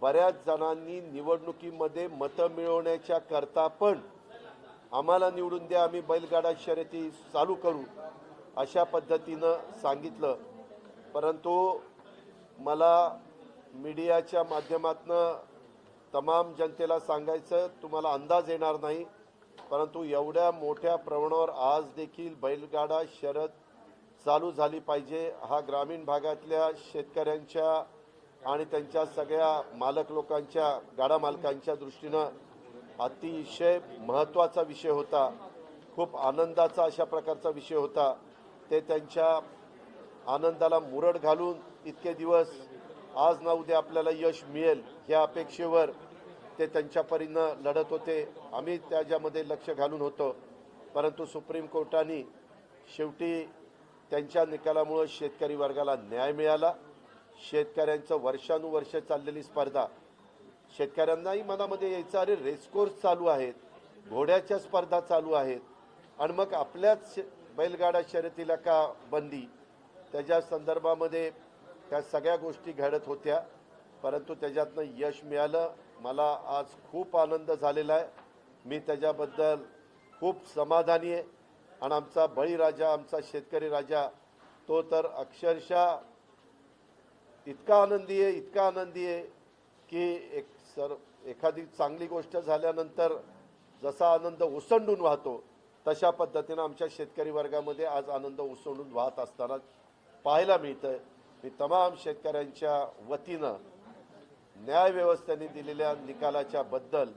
बऱ्याच जणांनी निवडणुकीमध्ये मतं मिळवण्याच्या करता पण आम्हाला निवडून द्या आम्ही बैलगाडा शर्यती चालू करू अशा पद्धतीनं सांगितलं. परंतु मला मीडियाच्या माध्यमातनं तमाम जनतेला सांगायचं तुम्हाला अंदाज येणार नाही परंतु एवढ्या मोठ्या प्रमाणावर आज देखील बैलगाडा शर्यत चालू झाली पाहिजे. हा ग्रामीण भागातल्या शेतकऱ्यांच्या आणि त्यांच्या सगळ्या मालक लोकांच्या गाडा मालकांच्या दृष्टीनं अतिशय महत्त्वाचा विषय होता. खूप आनंदाचा अशा प्रकारचा विषय होता. ते त्यांच्या आनंदाला मुरड घालून इतके दिवस आज ना उद्या आपल्याला यश मिळेल ह्या अपेक्षेवर ते त्यांच्या परीनं लढत होते. आम्ही त्याच्यामध्ये लक्ष घालून होतो. परंतु सुप्रीम कोर्टाने शेवटी त्यांच्या निकालामुळं शेतकरी वर्गाला न्याय मिळाला. शेतकऱ्यांचं वर्षानुवर्ष चाललेली स्पर्धा. शेतकऱ्यांनाही मनामध्ये यायचं अरे रेसकोर्स चालू आहेत. घोड्याच्या स्पर्धा चालू आहेत. आणि मग आपल्याच शे- बैलगाडा शर्यतीला का बंदी? त्याच्या संदर्भामध्ये त्या सगळ्या गोष्टी घडत होत्या. परंतु त्याच्यातनं यश मिळालं. मला आज खूप आनंद झालेला आहे. मी त्याच्याबद्दल खूप समाधानी आहे. आणि आमचा बळीराजा आमचा शेतकरी राजा तो तर अक्षरशः इतका आनंदी आहे इतका आनंदी आहे की एक सर एखादी चांगली गोष्ट झाल्यानंतर जसा आनंद ओसंडून वाहतो तशा पद्धतीनं आमच्या शेतकरी वर्गामध्ये आज आनंद उसंडून वाहत असताना पाहायला मिळतं मी तमाम शेतकऱ्यांच्या वतीनं न्यायव्यवस्थेने दिलेल्या निकालाच्या बद्दल